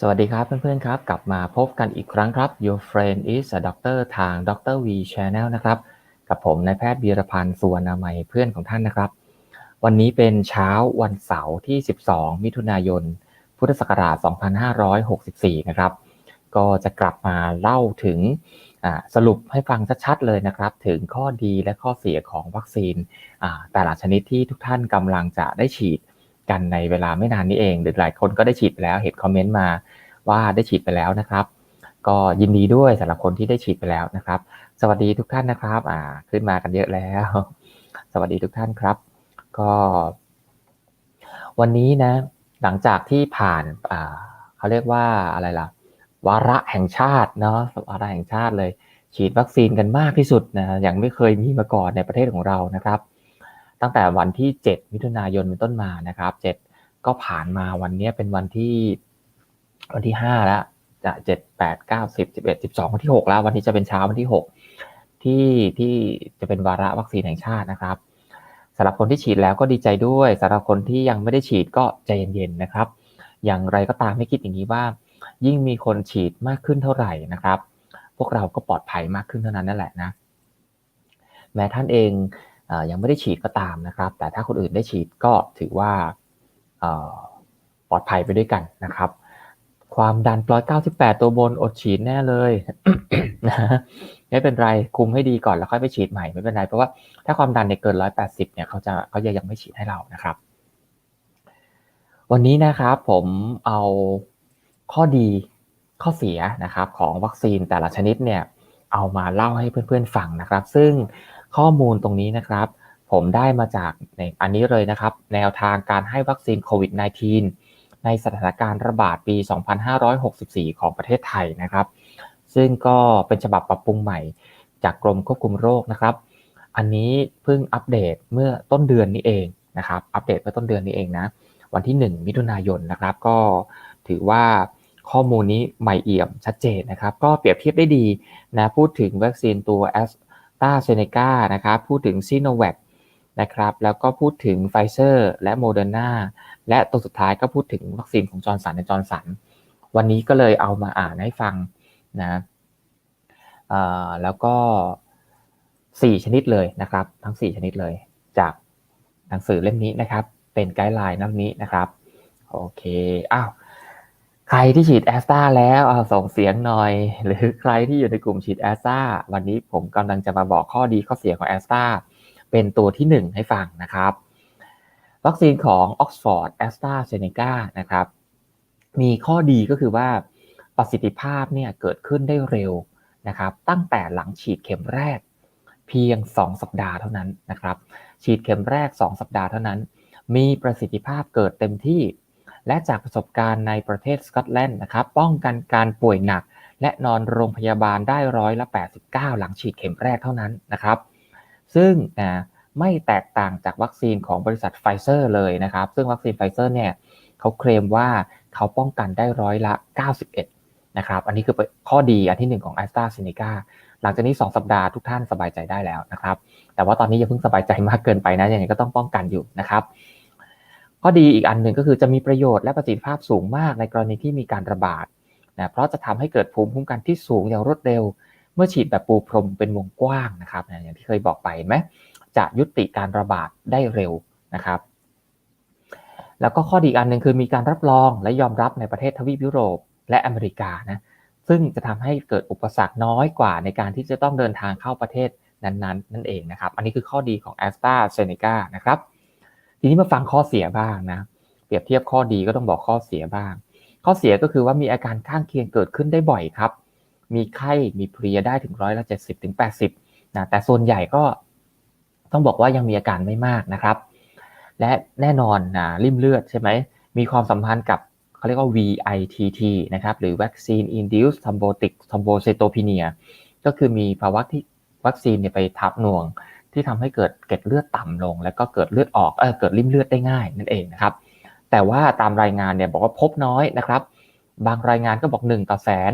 สวัสดีครับเพื่อนๆครับ กลับมาพบกันอีกครั้งครับ Your friend is a doctor ทาง Dr. V Channel นะครับ กับผมนายแพทย์บีรพันธ์สุวรรณมัยเพื่อนของท่านนะครับ วันนี้เป็นเช้าวันเสาร์ที่ 12 มิถุนายน พุทธศักราช 2564 นะครับ ก็จะกลับมาเล่าถึงสรุปให้ฟังชัดๆเลยนะครับ ถึงข้อดีและข้อเสียของวัคซีนแต่ละชนิดที่ทุกท่านกำลังจะได้ฉีด กันในเวลาไม่นานนี้เองหรือหลายคนก็ได้ฉีดไปแล้วเห็นคอมเมนต์มาว่าได้ฉีดไปแล้วนะครับ ก็ยินดีด้วยสำหรับคนที่ได้ฉีดไปแล้วนะครับ สวัสดีทุกท่านนะครับ อ่า ขึ้นมากันเยอะแล้ว สวัสดีทุกท่านครับ ก็ วันนี้นะ หลังจากที่ผ่านอ่าเขาเรียกว่าอะไรล่ะ วาระแห่งชาติเนาะวาระแห่งชาติเลย ฉีดวัคซีนกันมากที่สุดนะย่างไม่เคยมีมาก่อนในประเทศของเรานะครับ ตั้งแต่วันที่ 7 มิถุนายนเป็นต้นมานะครับ 7 ก็ผ่านมาวันนี้เป็นวันที่ วันที่5แล้วจะ7 8 9 10 11 12วันที่6แล้ว วันนี้จะเป็นเช้าวันที่6ที่ที่จะเป็นวาระวัคซีนแห่งชาตินะครับสำหรับคนที่ฉีดแล้วก็ดีใจด้วยสำหรับคนที่ยังไม่ได้ฉีดก็ใจเย็นๆนะครับ อย่างไรก็ตามไม่คิดอย่างนี้ว่า ยิ่งมีคนฉีดมากขึ้นเท่าไหร่นะครับ พวกเราก็ปลอดภัยมากขึ้นเท่านั้นนั่นแหละนะ แม้ท่านเอง ยังไม่ได้ฉีดก็ตามนะครับ แต่ถ้าคนอื่นได้ฉีดก็ถือว่าปลอดภัยไปด้วยกันนะครับ ความดันร้อยเก้าสิบแปดตัวบนอดฉีดแน่เลยนะไม่เป็นไรคุมให้ดีก่อนแล้วค่อยไปฉีดใหม่ไม่เป็นไรเพราะว่าถ้าความดันเนี่ยเกินร้อยแปดสิบเนี่ยเขาจะเขาจะยังไม่ฉีดให้เรานะครับ วันนี้นะครับผมเอาข้อดีข้อเสียนะครับของวัคซีนแต่ละชนิดเนี่ยเอามาเล่าให้เพื่อนๆฟังนะครับ ซึ่ง ข้อมูลตรงนี้นะครับ ผมได้มาจากในอันนี้เลยนะครับ แนวทางการให้วัคซีนโควิด -19 ในสถานการณ์ระบาดปี 2564 ของประเทศไทยนะครับ ซึ่งก็เป็นฉบับปรับปรุงใหม่จากกรมควบคุมโรคนะครับ อันนี้เพิ่งอัปเดตเมื่อต้นเดือนนี้เองนะครับ อัปเดตเมื่อต้นเดือนนี้เองนะ วันที่ 1 มิถุนายนนะครับ ก็ถือว่าข้อมูลนี้ใหม่เอี่ยมชัดเจนนะครับ ก็เปรียบเทียบได้ดีนะ พูดถึงวัคซีนตัวแอส ตราเซเนกานะครับ พูดถึงซีโนแวคนะครับ แล้วก็พูดถึงไฟเซอร์และโมเดอร์นาและตัวสุดท้ายก็พูดถึงวัคซีนของจอร์นสันและจอร์นสัน วันนี้ก็เลยเอามาอ่านให้ฟังนะแล้วก็ 4 ชนิดเลยนะครับ ทั้ง 4 ชนิดเลย จากหนังสือเล่มนี้นะครับ เป็นไกด์ไลน์นั่นนี้นะครับ โอเค อ้าว ใครที่ฉีดแอสตราแล้วเอาส่งเสียงหน่อย หรือใครที่อยู่ในกลุ่มฉีดแอสตราวันนี้ผมกำลังจะมาบอกข้อดีข้อเสียของแอสตราเป็นตัวที่ 1 ให้ฟังนะครับ วัคซีนของ Oxford a s t r a z เ e c a นะครับ มีข้อดีก็คือว่าประสิทธิภาพเนี่ยเกิดขึ้นได้เร็วนะครับ ตั้งแต่หลังฉีดเข็มแรก เพียง 2 สัปดาห์เท่านั้นนะครับ ฉีดเข็มแรก 2 สัปดาห์เท่านั้น มีประสิทธิภาพเกิดเต็มที่ และจากประสบการณ์ในประเทศสกอตแลนด์นะครับ ป้องกันการป่วยหนัก และนอนโรงพยาบาลได้ร้อยละ 89 หลังฉีดเข็มแรกเท่านั้นนะครับ ซึ่งไม่แตกต่างจากวัคซีนของบริษัทไฟเซอร์เลยนะครับ ซึ่งวัคซีนไฟเซอร์เนี่ยเขาเคลมว่าเขาป้องกันได้ร้อยละ 91 นะครับ อันนี้คือข้อดีอันที่ 1 ของ a s t r a z เซ e c a หลังจากนี้ 2 สัปดาห์ทุกท่านสบายใจได้แล้วนะครับ แต่ว่าตอนนี้อย่าเพิ่งสบายใจมากเกินไปนะยังไงก็ต้องป้องกันอยู่นะครับ ข้อดีอีกอันหนึ่งก็คือจะมีประโยชน์และประสิทธิภาพสูงมากในกรณีที่มีการระบาดนะเพราะจะทำให้เกิดภูมิคุ้มกันที่สูงอย่างรวดเร็ว เมื่อฉีดแบบปูพรมเป็นวงกว้างนะครับนะอย่างที่เคยบอกไปไหมจะยุติการระบาดได้เร็วนะครับ แล้วก็ข้อดีอันหนึ่งคือมีการรับรองและยอมรับในประเทศทวีปยุโรปและอเมริกานะซึ่งจะทำให้เกิดอุปสรรคน้อยกว่าในการที่จะต้องเดินทางเข้าประเทศนั้นๆ นั่นเองนะครับ อันนี้คือข้อดีของ a s t r a z เซ e c a นะครับ ทีนี้มาฟังข้อเสียบ้างนะ เปรียบเทียบข้อดีก็ต้องบอกข้อเสียบ้าง ข้อเสียก็คือว่ามีอาการข้างเคียงเกิดขึ้นได้บ่อยครับ มีไข้ มีเพลียได้ถึงร้อยละเจ็ดสิบถึงแปดสิบนะ แต่ส่วนใหญ่ก็ต้องบอกว่ายังมีอาการไม่มากนะครับ และแน่นอนนะริ่มเลือดใช่ไหม มีความสัมพันธ์กับเขาเรียกว่า VITT นะครับ หรือ Vaccine Induced Thrombotic Thrombocytopenia ก็คือมีภาวะที่วัคซีนเนี่ยไปทับหน่วง ที่ทำให้เกิดเกล็ดเลือดต่ำลง แล้วก็เกิดเลือดออกเออเกิดริ่มเลือดได้ง่ายนั่นเองนะครับแต่ว่าตามรายงานเนี่ยบอกว่าพบน้อยนะครับ บางรายงานก็บอก 1 ต่อแสน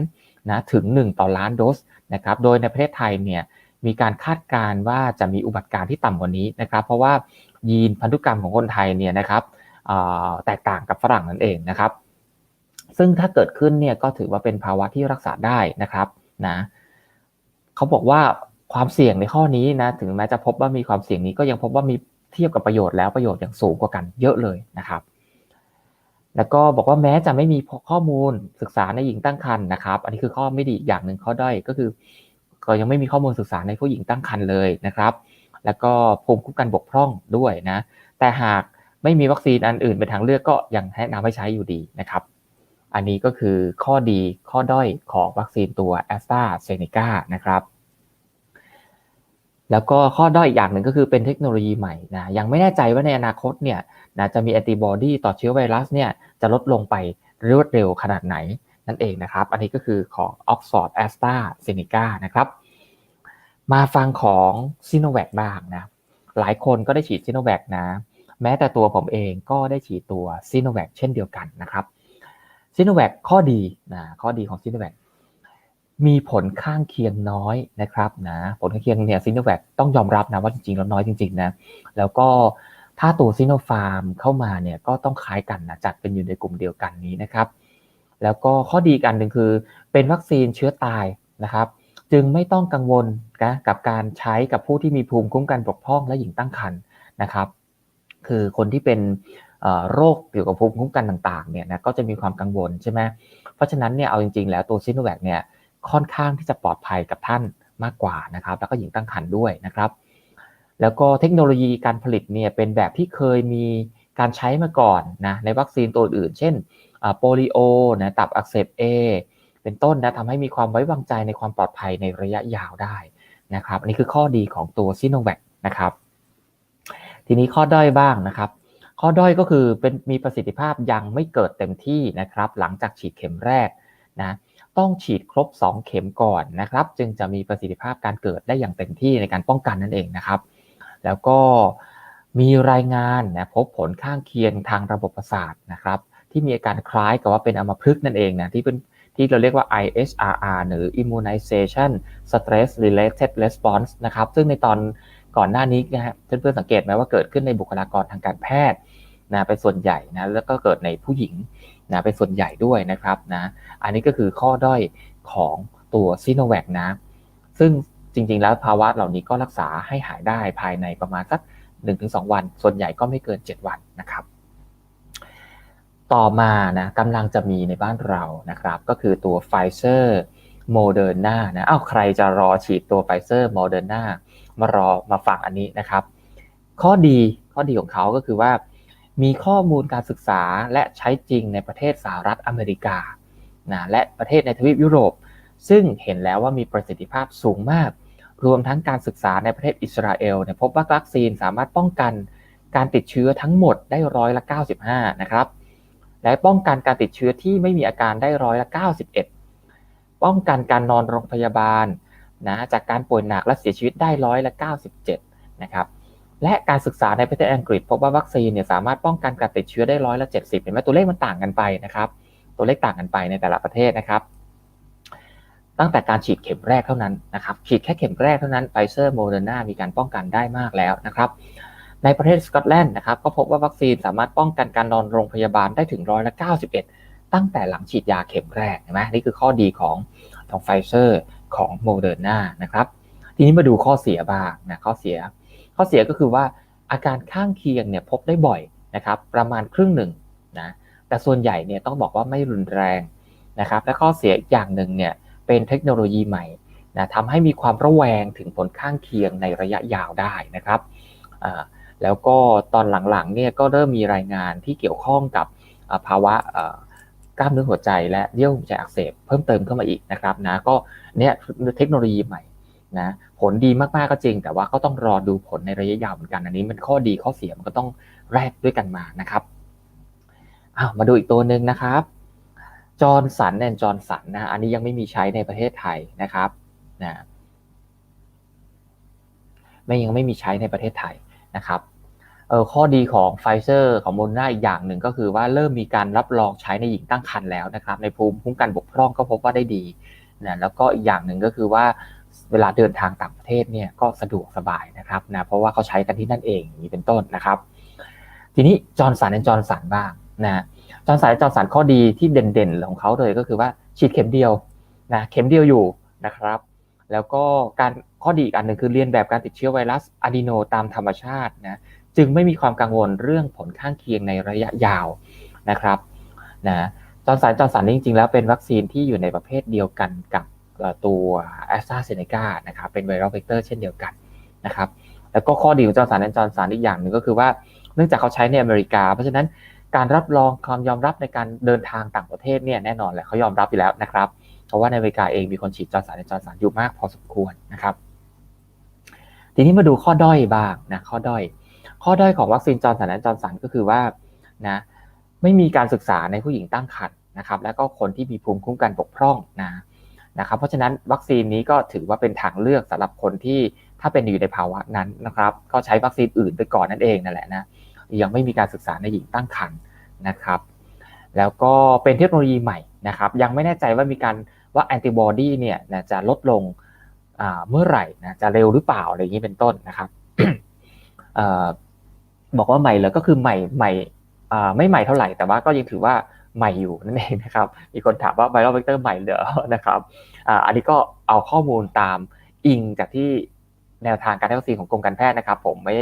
นะถึง 1 ต่อล้านโดสนะครับโดยในประเทศไทยเนี่ยมีการคาดการณ์ว่าจะมีอุบัติการที่ต่ำกว่านี้นะครับ เพราะว่ายีนพันธุกรรมของคนไทยเนี่ยนะครับแตกต่างกับฝรั่งนั่นเองนะครับ ซึ่งถ้าเกิดขึ้นเนี่ยก็ถือว่าเป็นภาวะที่รักษาได้นะครับนะเขาบอกว่า ความเสี่ยงในข้อนี้นะถึงแม้จะพบว่ามีความเสี่ยงนี้ก็ยังพบว่ามีเทียบกับประโยชน์แล้วประโยชน์อยังสูงกว่ากันเยอะเลยนะครับ แล้วก็บอกว่าแม้จะไม่มีข้อมูลศึกษาในหญิงตั้งครรภ์นะครับ อันนี้คือข้อไม่ดีอย่างหนึ่งข้อด้อยก็คือ ก็ยังไม่มีข้อมูลศึกษาในผู้หญิงตั้งครรภ์เลยนะครับ แล้วก็ภูมิคุ้มกันบกพร่องด้วยนะ แต่หากไม่มีวัคซีนอันอื่นเป็นทางเลือกก็ยังแนะนำให้ใช้อยู่ดีนะครับ อันนี้ก็คือข้อดีข้อด้อยของวัคซีนตัวแอสตราเซเนกานะครับ แล้วก็ข้อด้อยอีกอย่างหนึ่งก็คือเป็นเทคโนโลยีใหม่นะยังไม่แน่ใจว่าในอนาคตเนี่ยนะจะมีแอนติบอดีต่อเชื้อไวรัสเนี่ยจะลดลงไปรวดเร็วขนาดไหนนั่นเองนะครับ อันนี้ก็คือของ Oxford a s t r a z เซ e c a นะครับ มาฟังของซีโนแวคบ้างนะ หลายคนก็ได้ฉีดซีโนแวคนะ แม้แต่ตัวผมเองก็ได้ฉีดตัวซีโนแวคเช่นเดียวกันนะครับซีโนแวคข้อดีนะข้อดีของซีโนแวค มีผลข้างเคียงน้อยนะครับนะผลข้างเคียงเนี่ยซีโนแวคต้องยอมรับนะว่าจริงๆแล้วน้อยจริงๆนะแล้วก็ถ้าตัวซีโนฟาร์มเข้ามาเนี่ยก็ต้องคล้ายกันนะจัดเป็นอยู่ในกลุ่มเดียวกันนี้นะครับ แล้วก็ข้อดีกันหนึ่งคือ เป็นวัคซีนเชื้อตายนะครับ จึงไม่ต้องกังวลนะกับการใช้กับผู้ที่มีภูมิคุ้มกันบกพร่องและหญิงตั้งครรภ์นะครับ คือคนที่เป็นโรคเกี่ยวกับภูมิคุ้มกันต่างๆเนี่ยนะก็จะมีความกังวลใช่ไหมเพราะฉะนั้นเนี่ยเอาจริงๆ แล้วตัวซิโนแวคเนี่ย ค่อนข้างที่จะปลอดภัยกับท่านมากกว่านะครับ แล้วก็หญิงตั้งครรภ์ด้วยนะครับ แล้วก็เทคโนโลยีการผลิตเนี่ยเป็นแบบที่เคยมีการใช้มาก่อนนะในวัคซีนตัวอื่น เช่นโปลิโอนะตับอักเสบเอเป็นต้นนะทำให้มีความไว้วางใจในความปลอดภัยในระยะยาวได้นะครับอันนี้คือข้อดีของตัวซิโนแวคนะครับ ทีนี้ข้อด้อยบ้างนะครับ ข้อด้อยก็คือเป็นมีประสิทธิภาพยังไม่เกิดเต็มที่นะครับ หลังจากฉีดเข็มแรกนะ ต้องฉีดครบ 2 เข็มก่อนนะครับ จึงจะมีประสิทธิภาพการเกิดได้อย่างเต็มที่ในการป้องกันนั่นเองนะครับ แล้วก็มีรายงานนะพบผลข้างเคียงทางระบบประสาทนะครับ ที่มีอาการคล้ายกับว่าเป็นอัมพฤกษ์นั่นเองนะที่เป็นที่เราเรียกว่า ISRR หรือ Immunization Stress Related Response นะครับ ซึ่งในตอนก่อนหน้านี้นะฮะเพื่อนๆสังเกตไหมว่าเกิดขึ้นในบุคลากรทางการแพทย์ นะเป็นส่วนใหญ่นะแล้วก็เกิดในผู้หญิงนะเป็นส่วนใหญ่ด้วยนะครับนะอันนี้ก็คือข้อด้อยของตัวซีโนแวคนะ ซึ่งจริงๆ แล้วภาวะเหล่านี้ก็รักษาให้หายได้ภายในประมาณสัก 1-2 วัน ส่วนใหญ่ก็ไม่เกิน 7 วันนะครับ ต่อมานะกำลังจะมีในบ้านเรานะครับ ก็คือตัวไฟเซอร์โมเดอร์นานะอ้าวใครจะรอฉีดตัวไฟเซอร์โมเดอร์นามารอมาฟังอันนี้นะครับ ข้อดีข้อดีของเขาก็คือว่า มีข้อมูลการศึกษาและใช้จริงในประเทศสหรัฐอเมริกานะและประเทศในทวีปยุโรป ซึ่งเห็นแล้วว่ามีประสิทธิภาพสูงมาก รวมทั้งการศึกษาในประเทศอิสราเอลพบว่าวัคซีนสามารถป้องกันการติดเชื้อทั้งหมดได้ร้อยละ 95 นะครับ และป้องกันการติดเชื้อที่ไม่มีอาการได้ร้อยละ 91 ป้องกันการนอนโรงพยาบาลนะจากการป่วยหนักและเสียชีวิตได้ร้อยละ 97 นะครับ และการศึกษาในประเทศอังกฤษ พบว่าวัคซีนเนี่ยสามารถป้องกันการติดเชื้อได้ร้อยละ70เห็นไหมตัวเลขมันต่างกันไปนะครับ ตัวเลขต่างกันไปในแต่ละประเทศนะครับ ตั้งแต่การฉีดเข็มแรกเท่านั้นนะครับ ฉีดแค่เข็มแรกเท่านั้นไฟเซอร์โมเดอร์นามีการป้องกันได้มากแล้วนะครับ ในประเทศสกอตแลนด์นะครับ ก็พบว่าวัคซีนสามารถป้องกันการนอนโรงพยาบาลได้ถึงร้อยละ91ตั้งแต่หลังฉีดยาเข็มแรกเห็นไหมนี่คือข้อดีของของไฟเซอร์ของโมเดอร์นานะครับ ทีนี้มาดูข้อเสียบ้างนะข้อเสีย ข้อเสียก็คือว่าอาการข้างเคียงเนี่ยพบได้บ่อยนะครับประมาณครึ่งหนึ่งนะแต่ส่วนใหญ่เนี่ยต้องบอกว่าไม่รุนแรงนะครับและข้อเสียอย่างหนึ่งเนี่ยเป็นเทคโนโลยีใหม่นะทำให้มีความระแวงถึงผลข้างเคียงในระยะยาวได้นะครับแล้วก็ตอนหลังๆเนี่ยก็เริ่มมีรายงานที่เกี่ยวข้องกับภาวะกล้ามเนื้อหัวใจและเยื่อหุ้มใจอักเสบเพิ่มเติมเข้ามาอีกนะครับนะก็เนี่ยเทคโนโลยีใหม่ นะผลดีมากๆก็จริง แต่ว่าก็ต้องรอดูผลในระยะยาวเหมือนกันอันนี้มันข้อดีข้อเสียมันก็ต้องแลกด้วยกันมานะครับอ้าวมาดูอีกตัวหนึ่งนะครับจอร์นสันแอนจอร์นสันนะอันนี้ยังไม่มีใช้ในประเทศไทยนะครับนะไม่ยังไม่มีใช้ในประเทศไทยนะครับเออข้อดีของไฟเซอร์ของโมเดอร์นาอีกอย่างหนึ่งก็คือว่าเริ่มมีการรับรองใช้ในหญิงตั้งครรภ์แล้วนะครับ ในภูมิคุ้มกันบกพร่องก็พบว่าได้ดีนะแล้วก็อีกอย่างหนึ่งก็คือว่า เวลาเดินทางต่างประเทศเนี่ยก็สะดวกสบายนะครับนะเพราะว่าเขาใช้กันที่นั่นเองอย่างนี้เป็นต้นนะครับ ทีนี้จอร์นสันและจอร์นสันบ้างนะจอร์นสันจอร์นสันข้อดีที่เด่นๆ ของเขาเลยก็คือว่าฉีดเข็มเดียวนะเข็มเดียวอยู่นะครับ แล้วก็การข้อดีอีกอันหนึ่งคือเรียนแบบการติดเชื้อไวรัสอะดีโนตามธรรมชาตินะจึงไม่มีความกังวลเรื่องผลข้างเคียงในระยะยาวนะครับนะจอร์นสันจอร์นสันจริงๆแล้วเป็นวัคซีนที่อยู่ในประเภทเดียวกันกับ ตัวแอสตราเซเนกานะครับเป็นไวรัลเวกเตอร์เช่นเดียวกันนะครับแล้วก็ข้อดีของจอร์นสันและจอร์นสันอีกอย่างหนึ่งก็คือว่าเนื่องจากเขาใช้ในอเมริกา เพราะฉะนั้นการรับรองความยอมรับในการเดินทางต่างประเทศเนี่ยแน่นอนแหละเขายอมรับอยู่แล้วนะครับเพราะว่าในอเมริกาเองมีคนฉีดจอร์นสันและจอร์นสันอยู่มากพอสมควรนะครับทีนี้มาดูข้อด้อยบ้างนะข้อด้อย ข้อด้อยของวัคซีนจอร์นสันและจอร์นสันก็คือว่านะไม่มีการศึกษาในผู้หญิงตั้งครรภ์นะครับ และก็คนที่มีภูมิคุ้มกันบกพร่องนะ นะครับเพราะฉะนั้นวัคซีนนี้ก็ถือว่าเป็นทางเลือกสำหรับคนที่ถ้าเป็นอยู่ในภาวะนั้นนะครับ ก็ใช้วัคซีนอื่นไปก่อนนั่นเองนั่นแหละนะยังไม่มีการศึกษาในหญิงตั้งครรภ์นะครับ แล้วก็เป็นเทคโนโลยีใหม่นะครับ ยังไม่แน่ใจว่ามีการว่าแอนติบอดีเนี่ยจะลดลงเมื่อไหร่นะจะเร็วหรือเปล่าอะไรอย่างนี้เป็นต้นนะครับบอกว่าใหม่เลยก็คือใหม่ใหม่ไม่ใหม่เท่าไหร่แต่ว่าก็ยังถือว่า ใหม่อยู่นั่นเองนะครับ มีคนถามว่าไวรัลเวกเตอร์ใหม่เหรอนะครับอันนี้ก็เอาข้อมูลตามอิงจากที่แนวทางการให้วัคซีนของกรมการแพทย์นะครับ ผมไม่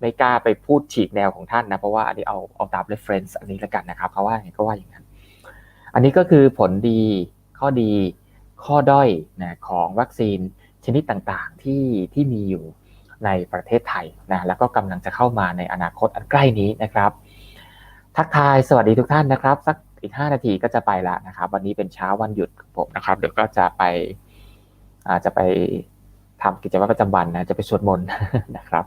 ไม่กล้าไปพูดฉีกแนวของท่านนะเพราะว่าอันนี้เอาเอาตาม reference อันนี้แล้วกันนะครับเขาว่าอย่างก็ว่าอย่างนั้น อันนี้ก็คือผลดีข้อดีข้อด้อยนะของวัคซีนชนิดต่างๆที่ที่มีอยู่ในประเทศไทยนะแล้วก็กำลังจะเข้ามาในอนาคตอันใกล้นี้นะครับ ทักทายสวัสดีทุกท่านนะครับ สัก อีก 5 นาทีก็จะไปละนะครับ วันนี้เป็นเช้าวันหยุดของผมนะครับ เดี๋ยวก็จะไปอาจจะไปทำกิจวัตรประจำวันนะ จะไปสวดมนต์นะครับ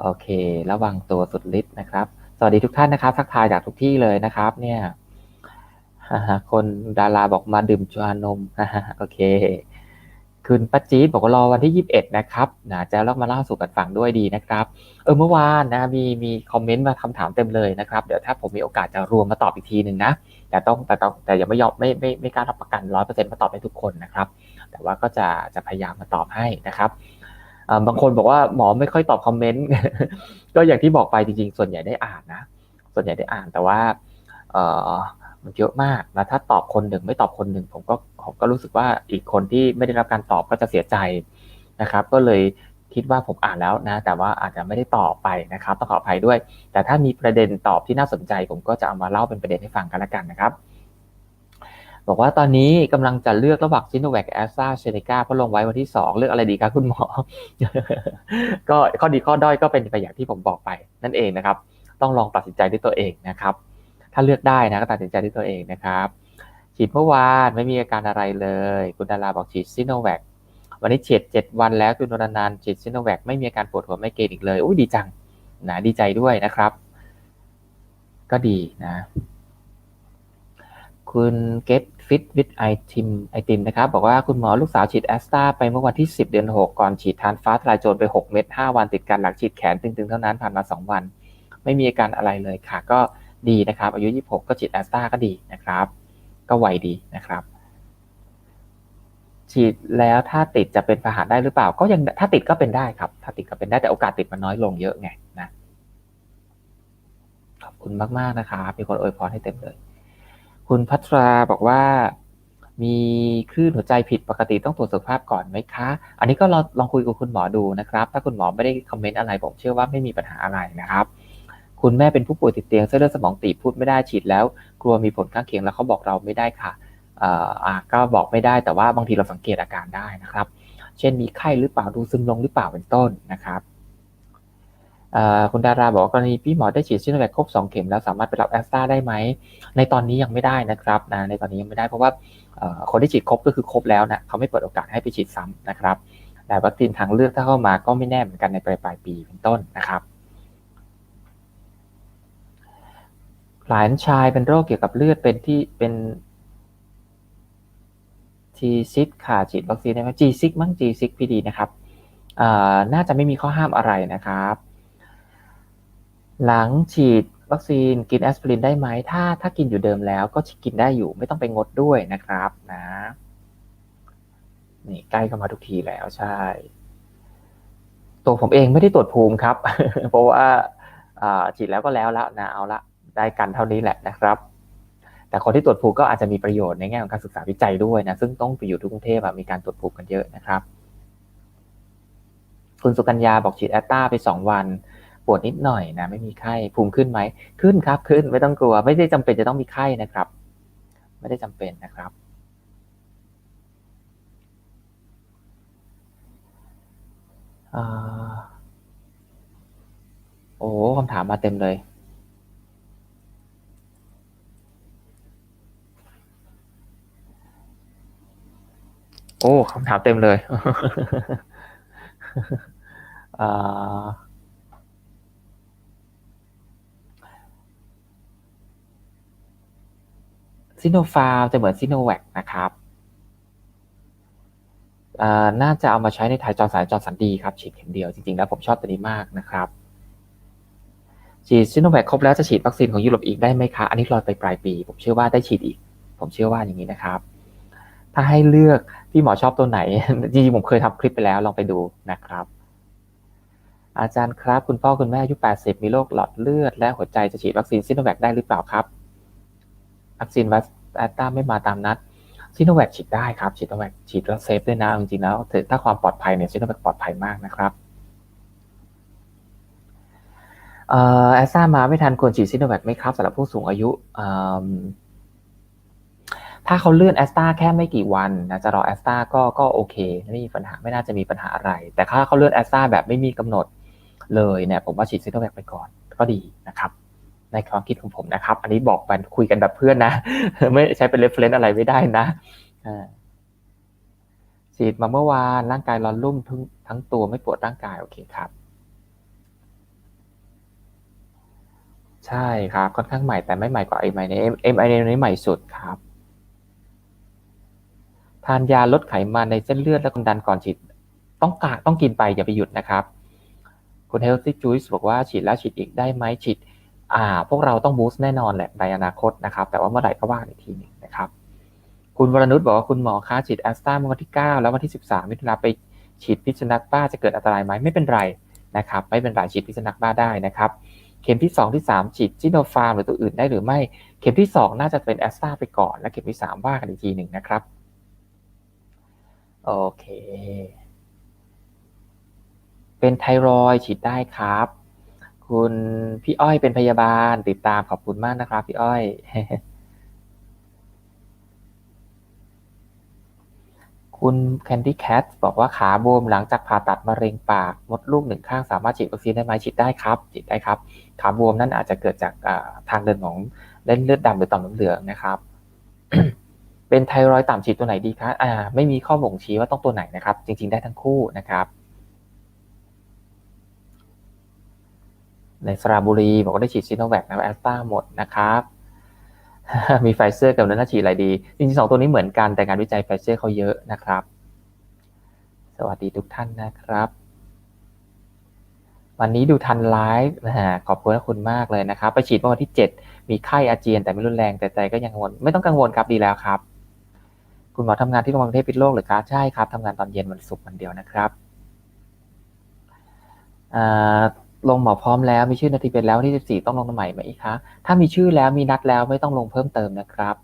โอเค ระวังตัวสุดฤทธิ์นะครับ สวัสดีทุกท่านนะครับ ทักทายจากทุกที่เลยนะครับ เนี่ยคนดาราบอกมาดื่มชานมโอเค คุณปัจจีบอกว่ารอวันที่ 21 นะครับนะจะเล่ามาเล่าสู่กันฟังด้วยดีนะครับ เออเมื่อวานนะมีมีคอมเมนต์มาคำถามเต็มเลยนะครับ เดี๋ยวถ้าผมมีโอกาสจะรวมมาตอบอีกทีหนึ่งนะ แต่ต้องแต่ต้องแต่ยังไม่ยอมไม่ไม่ไม่กล้ารับประกันร้อยเปอร์เซ็นต์มาตอบให้ทุกคนนะครับ แต่ว่าก็จะจะพยายามมาตอบให้นะครับบางคนบอกว่าหมอไม่ค่อยตอบคอมเมนต์ก็อย่างที่บอกไปจริงๆ ส่วนใหญ่ได้อ่านนะ ส่วนใหญ่ได้อ่านแต่ว่าเออ มันเยอะมากนะถ้าตอบคนหนึ่งไม่ตอบคนหนึ่งผมก็ผมก็รู้สึกว่าอีกคนที่ไม่ได้รับการตอบก็จะเสียใจนะครับ ก็เลยคิดว่าผมอ่านแล้วนะ แต่ว่าอาจจะไม่ได้ตอบไปนะครับต้องขออภัยด้วย แต่ถ้ามีประเด็นตอบที่น่าสนใจ ผมก็จะเอามาเล่าเป็นประเด็นให้ฟังกันละกันนะครับ บอกว่าตอนนี้กำลังจะเลือกระหว่างซิโนแวคแอสตราเซเนกาเพราะลงไว้วันที่ 2 เลือกอะไรดีครับคุณหมอ ก็ข้อดีข้อด้อยก็เป็นไปอย่างที่ผมบอกไปนั่นเองนะครับ ต้องลองตัดสินใจด้วยตัวเองนะครับ ถ้าเลือกได้นะก็ตัดสินใจด้วยตัวเองนะครับ ฉีดเมื่อวานไม่มีอาการอะไรเลย คุณดาราบอกฉีดซิโนแวควันนี้ฉีดเจ็ดวันแล้วคุณนนันฉีดซิโนแวคไม่มีอาการปวดหัวไม่เกณฑ์อีกเลยอุ้ยดีจังนะดีใจด้วยนะครับ ก็ดีนะ คุณเกตฟิตวิดไอทิมไอติมนะครับ บอกว่าคุณหมอลูกสาวฉีดแอสตราไปเมื่อวันที่ 10 เดือน 6 ก่อนฉีดทานฟ้าทลายโจรไป 6 เม็ด5วันติดกันหลังฉีดแขนตึงๆ เท่านั้นผ่านมา 2 วัน ไม่มีอาการอะไรเลยค่ะ ก็ ดีนะครับ อายุ 26 ก็ฉีดแอสตราก็ดีนะครับ ก็ไวดีนะครับ ฉีดแล้วถ้าติดจะเป็นพาหะได้หรือเปล่า ก็ยังถ้าติดก็เป็นได้ครับ ถ้าติดก็เป็นได้แต่โอกาสติดมันน้อยลงเยอะไงนะขอบคุณมากๆนะครับมีคนอวยพรให้เต็มเลย คุณพัทราบอกว่ามีคลื่นหัวใจผิดปกติต้องตรวจสุขภาพก่อนไหมคะ อันนี้ก็ลองลองคุยกับคุณหมอดูนะครับ ถ้าคุณหมอไม่ได้คอมเมนต์อะไรผมเชื่อว่าไม่มีปัญหาอะไรนะครับ คุณแม่เป็นผู้ป่วยติดเตียงเส้นเลือดสมองตีบพูดไม่ได้ฉีดแล้ว กลัวมีผลข้างเคียงแล้วเขาบอกเราไม่ได้ค่ะอ่าก็บอกไม่ได้แต่ว่าบางทีเราสังเกตอาการได้นะครับ เช่นมีไข้หรือเปล่าดูซึมลงหรือเปล่าเป็นต้นนะครับคุณดาราบอกกรณีพี่หมอได้ฉีดซิโนแวคครบ2เข็มแล้วสามารถไปรับแอสตราได้ไหม ในตอนนี้ยังไม่ได้นะครับนะในตอนนี้ยังไม่ได้เพราะว่าคนที่ฉีดครบก็คือครบแล้วนะเขาไม่เปิดโอกาสให้ไปฉีดซ้ำนะครับแต่วัคซีนทางเลือกถ้าเข้ามาก็ไม่แน่เหมือนกันในปลายปลายปีเป็นต้นนะครับ หลานชายเป็นโรคเกี่ยวกับเลือดเป็นที่เป็นทีซิกค่ะฉีดวัคซีนได้ไหมจีซิกมั้งจีซิกพีดีนะครับน่าจะไม่มีข้อห้ามอะไรนะครับ หลังฉีดวัคซีนกินแอสไพรินได้ไหมถ้าถ้ากินอยู่เดิมแล้วก็กินได้อยู่ไม่ต้องไปงดด้วยนะครับนะนี่ใกล้เข้ามาทุกทีแล้วใช่ ตัวผมเองไม่ได้ตรวจภูมิครับ เพราะว่าฉีดแล้วก็แล้วละนะเอาละ ได้กันเท่านี้แหละนะครับ แต่คนที่ตรวจภูมิก็อาจจะมีประโยชน์ในแง่ของการศึกษาวิจัยด้วยนะซึ่งต้องไปอยู่ที่กรุงเทพมีการตรวจภูมิกันเยอะนะครับ คุณสุกัญญาบอกฉีดแอตตาไปสองวันปวดนิดหน่อยนะไม่มีไข้ภูมิขึ้นไหมขึ้นครับ ขึ้นไม่ต้องกลัว ไม่ได้จำเป็นจะต้องมีไข้นะครับ ไม่ได้จำเป็นนะครับ โอ้คำถามมาเต็มเลย โอ้คำถามเต็มเลยซิโนฟาร์จะเหมือนซิโนแวคนะครับน่าจะเอามาใช้ในไทยจอสายจอสันดีครับฉีดเข็มเดียวจริงๆแล้วผมชอบตัวนี้มากนะครับ ฉีดซิโนแวคครบแล้วจะฉีดวัคซีนของยุโรปอีกได้ไหมคะ อันนี้รอไปปลายปี ผมเชื่อว่าได้ฉีดอีก ผมเชื่อว่าอย่างนี้นะครับ ถ้าให้เลือกพี่หมอชอบตัวไหนจริงๆผมเคยทำคลิปไปแล้วลองไปดูนะครับ อาจารย์ครับ คุณพ่อคุณแม่อายุ 80 มีโรคหลอดเลือด และหัวใจจะฉีดวัคซีนซิโนแวคได้หรือเปล่าครับวัคซีนวัคแอตตาไม่มาตามนัดซิโนแวคฉีดได้ครับฉีดโนแวคฉีดแล้วเซฟด้วยนะจริงๆแล้วถ้าความปลอดภัยเนี่ยซิโนแวคปลอดภัยมากนะครับแอสตามาไม่ทันควรฉีดซิโนแวคไหมครับสำหรับผู้สูงอายุ ถ้าเขาเลื่อนแอสตาแค่ไม่กี่วันนะจะรอแอสตาก็ก็โอเคไม่มีปัญหาไม่น่าจะมีปัญหาอะไร แต่ถ้าเขาเลื่อนแอสตาแบบไม่มีกำหนดเลยเนี่ยผมว่าฉีดซิโนแวคไปก่อนก็ดีนะครับ ในความคิดของผมนะครับ อันนี้บอกกันคุยกันแบบเพื่อนนะ ไม่ใช้เป็นเรฟเฟนซ์อะไรไม่ได้นะฉีดมาเมื่อวานร่างกายร้อนรุ่มทั้งทั้งตัวไม่ปวดร่างกายโอเคครับ ใช่ครับค่อนข้างใหม่แต่ไม่ใหม่กว่าไอไมในเอ็มไอในนี้ใหม่สุดครับ ทานยาลดไขมันในเส้นเลือดและความดันก่อนฉีด ต้องกาต้องกินไปอย่าไปหยุดนะครับ คุณเฮลซี่จูสบอกว่าฉีดแล้วฉีดอีกได้ไหมฉีด อ่า พวกเราต้องบูสต์แน่นอนแหละในอนาคตนะครับ แต่ว่าเมื่อไหร่ก็ว่าอีกทีหนึ่งนะครับ คุณวรนุชบอกว่าคุณหมอคะฉีดแอสตราเมื่อวันที่ 9 แล้ววันที่ 13 มิถุนาไปฉีดพิษสุนัขบ้าจะเกิดอันตรายไหมไม่เป็นไรนะครับ ไม่เป็นไรฉีดพิษสุนัขบ้าได้นะครับเข็มที่ 2 ที่ 3 ฉีดจิโนฟาร์มหรือตัวอื่นได้หรือไม่ เข็มที่ 2 น่าจะเป็นแอสตราไปก่อน และเข็มที่ 3 ว่ากันอีกทีหนึ่งนะครับ โอเค เป็นไทรอยฉีดได้ครับ คุณพี่อ้อยเป็นพยาบาลติดตามขอบคุณมากนะครับ พี่อ้อย คุณแคนดี้แคทบอกว่าขาบวมหลังจากผ่าตัดมะเร็งปาก มดลูกหนึ่งข้างสามารถฉีดวัคซีนได้ไหมฉีดได้ครับฉีดได้ครับ ขาบวมนั่นอาจจะเกิดจากทางเดินของเล่นเลือดดำหรือต่อมน้ำเหลืองนะครับ เป็นไทรอยต่ำฉีดตัวไหนดีคะอ่า ไม่มีข้อบ่งชี้ว่าต้องตัวไหนนะครับ จริง ๆ ได้ทั้งคู่นะครับ ในสระบุรีบอกว่าได้ฉีดซีโนแวคนะแอสตราหมดนะครับ มีไฟเซอร์กับนันฉีดอะไรดี จริงๆสองตัวนี้เหมือนกันแต่งานวิจัยไฟเซอร์เขาเยอะนะครับ สวัสดีทุกท่านนะครับวันนี้ดูทันไลฟ์นะฮะขอบคุณคุณมากเลยนะครับ ไปฉีดเมื่อวันที่ 7 มีไข้อาเจียนแต่ไม่รุนแรงแต่ใจก็ยังกังวล ไม่ต้องกังวลครับดีแล้วครับ คุณหมอทำงานที่โรงพยาบาลเทพพิษโลกหรือครับใช่ครับทำงานตอนเย็นวันศุกร์วันเดียวนะครับลงหมอพร้อมแล้วมีชื่อนาทีเป็นแล้วที่14ต้องลงใหม่ไหมคะถ้ามีชื่อแล้วมีนัดแล้วไม่ต้องลงเพิ่มเติมนะครับ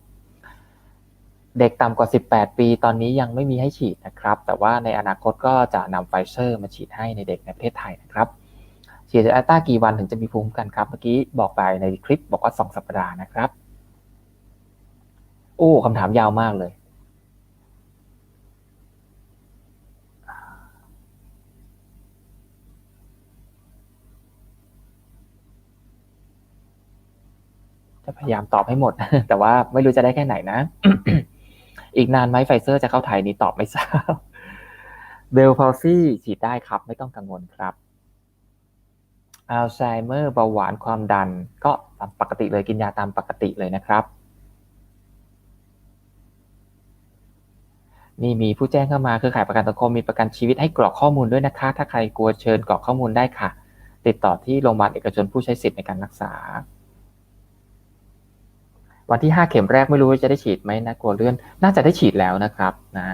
เด็กต่ำกว่า 18 ปี ตอนนี้ยังไม่มีให้ฉีดนะครับ แต่ว่าในอนาคตก็จะนำไฟเซอร์มาฉีดให้ในเด็กในประเทศไทยนะครับฉีดแอตตากี่วันถึงจะมีภูมิกันครับ เมื่อกี้บอกไปในคลิปบอกว่า 2 สัปดาห์นะครับ โอ้คำถามยาวมากเลย พยายามตอบให้หมด แต่ว่าไม่รู้จะได้แค่ไหนนะ อีกนานไหมไฟเซอร์จะเข้าไทยนี่ตอบไม่ทราบเบลพาซี่ฉีดได้ครับ ไม่ต้องกังวลครับอัลไซเมอร์เบาหวานความดัน ก็ตามปกติเลยกินยาตามปกติเลยนะครับ นี่มีผู้แจ้งเข้ามาคือขายประกันสังคมมีประกันชีวิตให้กรอกข้อมูลด้วยนะคะ ถ้าใครกลัวเชิญกรอกข้อมูลได้ค่ะ ติดต่อที่โรงพยาบาลเอกชนผู้ใช้สิทธิ์ในการรักษา วันที่ห้าเข็มแรกไม่รู้ว่าจะได้ฉีดไหมนะกลัวเลื่อน น่าจะได้ฉีดแล้วนะครับนะ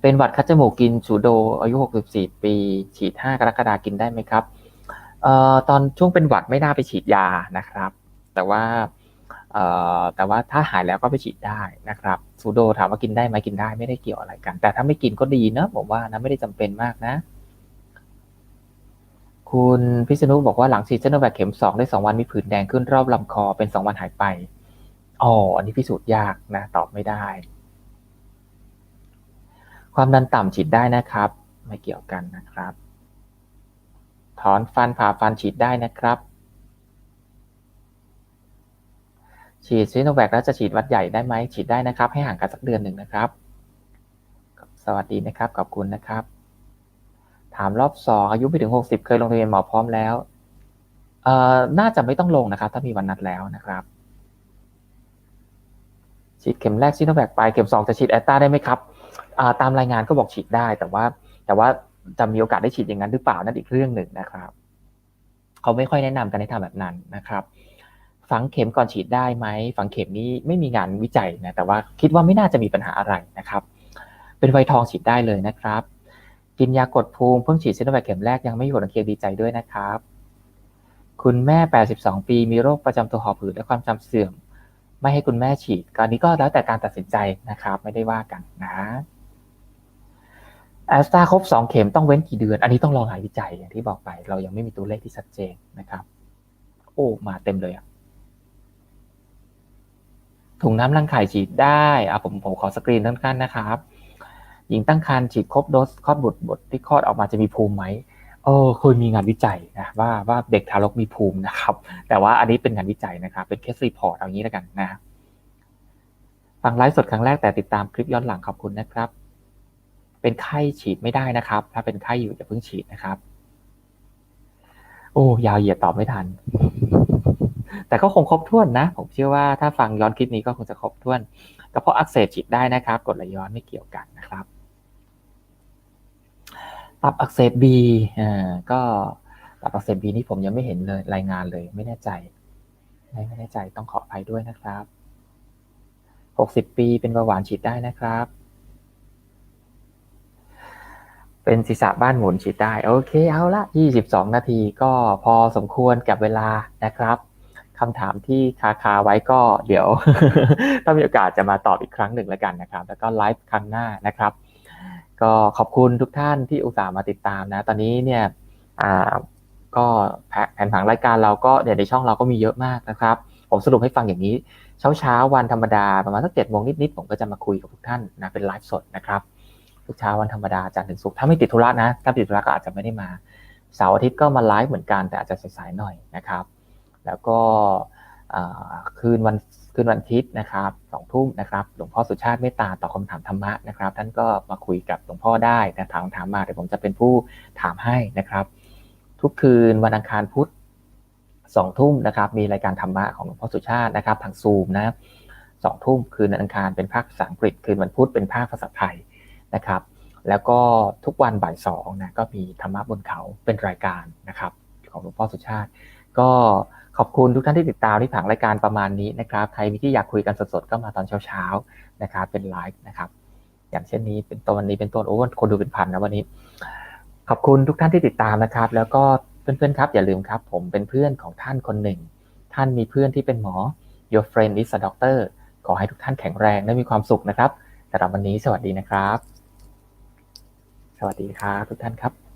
เป็นหวัดคัดจมูกกินสูโดอายุ 64 ปี ฉีด 5 กรกฎากินได้ไหมครับเอ่อตอนช่วงเป็นหวัดไม่น่าไปฉีดยานะครับ แต่ว่าเอ่อแต่ว่าถ้าหายแล้วก็ไปฉีดได้นะครับซูโดถามว่ากินได้ไหมกินได้ไม่ได้เกี่ยวอะไรกัน แต่ถ้าไม่กินก็ดีเนอะผมว่านะไม่ได้จำเป็นมากนะ คุณพิษณุบอกว่าหลังฉีดเซโนแวคเข็มสองได้สองวันมีผื่นแดงขึ้นรอบลำคอเป็นสองวันหายไปอ๋ออันนี้พิสูจน์ยากนะ ตอบไม่ได้ ความดันต่ำฉีดได้นะครับ ไม่เกี่ยวกันนะครับ ถอนฟันผ่าฟันฉีดได้นะครับ ฉีดซีโนแวคแล้วจะฉีดวัดใหญ่ได้ไหมฉีดได้นะครับ ให้ห่างกันสักเดือนหนึ่งนะครับ สวัสดีนะครับขอบคุณนะครับ ถามรอบสองอายุไม่ถึงหกสิบเคยลงทะเบียนหมอพร้อมแล้วเอ่อน่าจะไม่ต้องลงนะครับ ถ้ามีวันนัดแล้วนะครับฉีดเข็มแรกซีโนแวคไปเข็มสองจะฉีดแอตตาได้ไหมครับาตามรายงานก็บอกฉีดได้ แต่ว่า แต่ว่าจะมีโอกาสได้ฉีดอย่างนั้นหรือเปล่านั่นอีกเรื่องหนึ่งนะครับ เขาไม่ค่อยแนะนำกันให้ทำแบบนั้นนะครับ ฝังเข็มก่อนฉีดได้ไหมฝังเข็มนี้ไม่มีงานวิจัยนะแต่ว่าคิดว่าไม่น่าจะมีปัญหาอะไรนะครับ เป็นไวทองฉีดได้เลยนะครับ กินยากดภูมิเพิ่งฉีดซีโนแวคเข็มแรกยังไม่มีผลข้างเคียงดีใจด้วยนะครับ คุณแม่ 82 ปี มีโรคประจำตัวหอบหืดและความจำเสื่อม ไม่ให้คุณแม่ฉีดการนี้ก็แล้วแต่การตัดสินใจนะครับ ไม่ได้ว่ากันนะแอสตราครบ 2 เข็มต้องเว้นกี่เดือน อันนี้ต้องรองหานวิจัยอย่างที่บอกไป เรายังไม่มีตัวเลขที่ชัดเจนนะครับ โอ้มาเต็มเลยอะถุงน้ำรังไข่ฉีดได้อะผมผมขอสกรีนท่านๆนะครับ หญิงตั้งครรภ์ฉีดครบโดสคลอดบุตรบทที่คลอดออกมาจะมีภูมิไหมเออเคยมีงานวิจัยนะว่าว่าเด็กทารกมีภูมินะครับ แต่ว่าอันนี้เป็นงานวิจัยนะครับ เป็นเคสรีพอร์ตเอางี้แล้วกันนะฟังไลฟ์สดครั้งแรกแต่ติดตามคลิปย้อนหลังขอบคุณนะครับ เป็นไข้ฉีดไม่ได้นะครับ ถ้าเป็นไข้อยู่อย่าเพิ่งฉีดนะครับ โอ้ยาวเหยียดตอบไม่ทัน แต่ก็คงครบถ้วนนะ ผมเชื่อว่าถ้าฟังย้อนคลิปนี้ก็คงจะครบถ้วนกระเพาะอักเสบฉีดได้นะครับกดไหลย้อนไม่เกี่ยวกันนะครับ ตับอักเสบบีอ่าก็ตับอักเสบบีนี่ผมยังไม่เห็นเลยรายงานเลย ไม่แน่ใจไม่ไม่แน่ใจต้องขออภัยด้วยนะครับหกสิบปีเป็นเบาหวานฉีดได้นะครับ เป็นศีรษะบ้านหมุนฉีดได้ โอเคเอาละ 22 นาทีก็พอสมควรกับเวลานะครับคำถามที่คาคาไว้ก็เดี๋ยว ถ้ามีโอกาสจะมาตอบอีกครั้งหนึ่งแล้วกันนะครับ แล้วก็ไลฟ์ครั้งหน้านะครับ ก็ขอบคุณทุกท่านที่อุตส่าห์มาติดตามนะ ตอนนี้เนี่ยอ่าก็แผนผังรายการเราก็เดี๋ยวในช่องเราก็มีเยอะมากนะครับ ผมสรุปให้ฟังอย่างนี้ เช้าเช้าวันธรรมดาประมาณสักเจ็ดโมงนิดๆผมก็จะมาคุยกับทุกท่านนะเป็นไลฟ์สดนะครับทุกเช้าวันธรรมดาจันทร์ถึงศุกร์ถ้าไม่ติดธุระนะถ้าติดธุระก็อาจจะไม่ได้มาเสาร์อาทิตย์ก็มาไลฟ์เหมือนกันแต่อาจจะสายๆหน่อยนะครับ แล้วก็คืนวัน คืนวันอาทิตย์นะครับสองทุ่มนะครับหลวงพ่อสุชาติเมตตาตอบคาถามธรรมะนะครับ ท่านก็มาคุยกับหลวงพ่อได้นะถามถามมาเดี๋ยวผมจะเป็นผู้ถามให้นะครับ ทุกคืนวันอังคารพุธสองทุ่มนะครับ มีรายการธรรมะของหลวงพ่อสุชาตินะครับทางซูมนะสองทุ่มคืนวันอังคารเป็นภาคภาษาอังกฤษ คืนวันพุธเป็นภาคภาษาไทยนะครับ แล้วก็ทุกวันบ่ายสองนะก็มีธรรมะบนเขาเป็นรายการนะครับ ของหลวงพ่อสุชาติ ก็ ขอบคุณทุกท่านที่ติดตามที่ผังรายการประมาณนี้นะครับ ใครมีที่อยากคุยกันสดๆ ก็มาตอนเช้าๆนะครับ เป็นไลฟ์นะครับ อย่างเช่นนี้เป็นตัววันนี้เป็นต้นโอ้คนดูเป็นพันนะวันนี้ ขอบคุณทุกท่านที่ติดตามนะครับ แล้วก็เพื่อนๆครับ อย่าลืมครับ ผมเป็นเพื่อนของท่านคนหนึ่ง ท่านมีเพื่อนที่เป็นหมอ your friend is a doctor ขอให้ทุกท่านแข็งแรงและมีความสุขนะครับสำหรับวันนี้สวัสดีนะครับ สวัสดีครับทุกท่านครับ